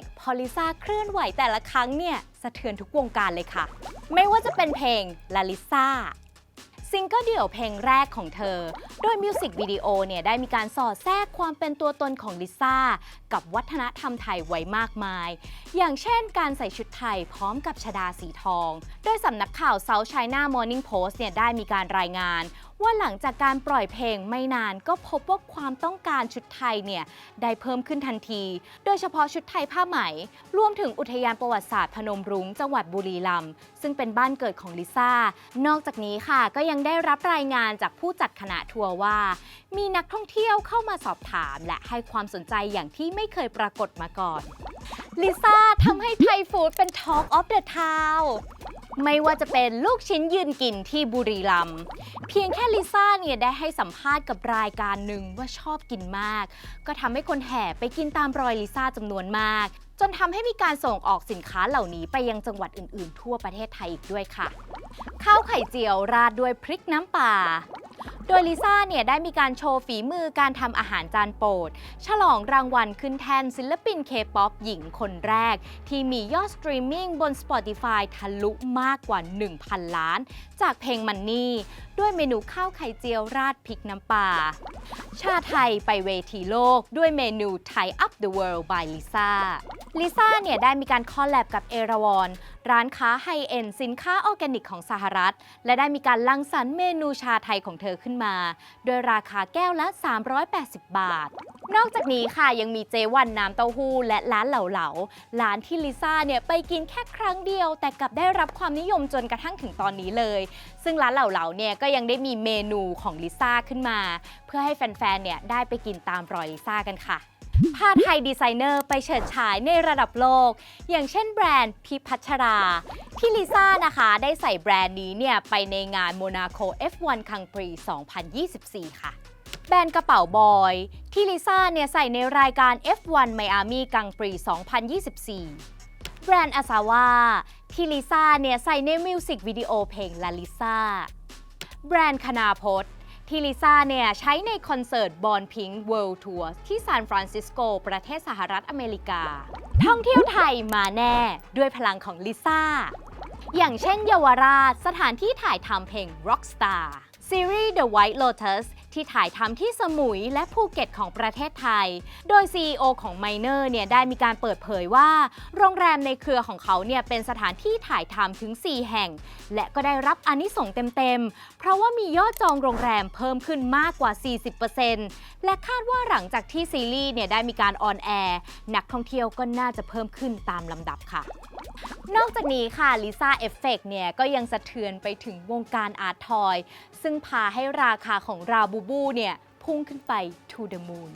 กพอลิซ่าเคลื่อนไหวแต่ละครั้งเนี่ยสะเทือนทุกวงการเลยค่ะ ไม่ว่าจะเป็นเพลงลาลิซ่าซิงเกิลเดี่ยวเพลงแรกของเธอ โดยมิวสิกวิดีโอเนี่ยได้มีการสอดแทรกความเป็นตัวตนของลิซ่า กับวัฒนธรรมไทยไว้มากมาย อย่างเช่นการใส่ชุดไทยพร้อมกับชดาสีทอง โดยสำนักข่าว South China Morning Post เนี่ยได้มีการรายงานว่าหลังจากการปล่อยเพลงไม่นานก็พบว่าความต้องการชุดไทยเนี่ยได้เพิ่มขึ้นทันที โดยเฉพาะชุดไทยผ้าไหม รวมถึงอุทยานประวัติศาสตร์พนมรุ้งจังหวัดบุรีรัมย์ซึ่งเป็นบ้านเกิดของลิซ่า นอกจากนี้ค่ะก็ยังได้รับรายงานจากผู้จัดคณะทัวร์ว่า มีนักท่องเที่ยวเข้ามาสอบถาม และให้ความสนใจอย่างที่ไม่เคยปรากฏมาก่อนลิซ่าทำให้ไทยฟู้ดเป็น Talk of the Town ไม่ว่าจะเป็นลูกชิ้นยืนกินที่บุรีรัมย์เพียงแค่ลิซ่าเนี่ยได้ให้สัมภาษณ์กับรายการหนึ่งว่าชอบกินมาก ก็ทำให้คนแห่ไปกินตามรอยลิซ่าจำนวนมาก จนทำให้มีการส่งออกสินค้าเหล่านี้ไปยังจังหวัดอื่น ๆ ทั่วประเทศไทยอีกด้วยค่ะข้าวไข่เจียวราดด้วยพริกน้ำปลา โดยลิซ่าเนี่ยได้มีการโชว์ฝีมือการทำอาหารจานโปรด ฉลองรางวัลขึ้นแทนศิลปินเคป๊อปหญิงคนแรก ที่มียอดสตรีมมิ่งบน Spotify ทะลุมากกว่า 1,000 ล้าน จากเพลงมันนี่ ด้วยเมนูข้าวไข่เจียวราดพริกน้ำปลา ชาไทยไปเวทีโลกด้วยเมนู Thai Up the World by Lisa ลิซ่าเนี่ยได้มีการคอลแลบกับเอราวอนร้านค้าไฮเอ็นสินค้าออร์แกนิกของสหรัฐ และได้มีการลังสรรค์เมนูชาไทยของเธอขึ้นมา โดยราคาแก้วละ 380 บาท นอกจากนี้ค่ะยังมีเจวันน้ำเต้าหู้และร้านเหลาๆร้านที่ลิซ่าเนี่ยไปกินแค่ครั้งเดียว แต่กลับได้รับความนิยมจนกระทั่งถึงตอนนี้เลย ซึ่งร้านเหลาๆเนี่ยก็ยังได้มีเมนูของลิซ่าขึ้นมา เพื่อให้แฟนๆเนี่ยได้ไปกินตามรอยลิซ่ากันค่ะ ผ้าไทยดีไซเนอร์ไปเฉิดฉายในระดับโลก อย่างเช่นแบรนด์พิพัชราที่ลิซ่านะคะได้ใส่แบรนด์นี้เนี่ยไปในงานโมนาโค F1 คังปรี 2024 ค่ะ แบรนด์กระเป๋าบอย ที่ลิซ่าเนี่ยใส่ในรายการ F1 Miami กังปรี 2024แบรนด์อาซาวาที่ลิซ่าเนี่ยใส่ในมิวสิกวิดีโอเพลงลาลิซ่า แบรนด์คณาพจน์ ที่ลิซ่าเนี่ยใช้ในคอนเสิร์ตบอลพิงค์เวิลด์ทัวร์ที่ซานฟรานซิสโก ประเทศสหรัฐอเมริกา ท่องเที่ยวไทยมาแน่ด้วยพลังของลิซ่า อย่างเช่นเยาวราชสถานที่ถ่ายทำเพลง Rockstar ซีรีส์ The White Lotus ที่ถ่ายทำที่สมุยและภูเก็ตของประเทศไทย โดย CEO ของ Miner เนี่ยได้มีการเปิดเผยว่า โรงแรมในเครือของเขาเนี่ยเป็นสถานที่ถ่ายทำถึง 4 แห่ง และก็ได้รับอานิสงส์เต็มๆ เพราะว่ามียอดจองโรงแรมเพิ่มขึ้นมากกว่า 40%และคาดว่าหลังจากที่ซีรีส์เนี่ยได้มีการออนแอร์นักท่องเที่ยวก็น่าจะเพิ่มขึ้นตามลำดับค่ะ นอกจากนี้ค่ะลิซ่าเอฟเฟกเนี่ยก็ยังสะเทือนไปถึงวงการอาร์ตทอย ซึ่งพาให้ราคาของราบูบูเนี่ยพุ่งขึ้นไป to the moon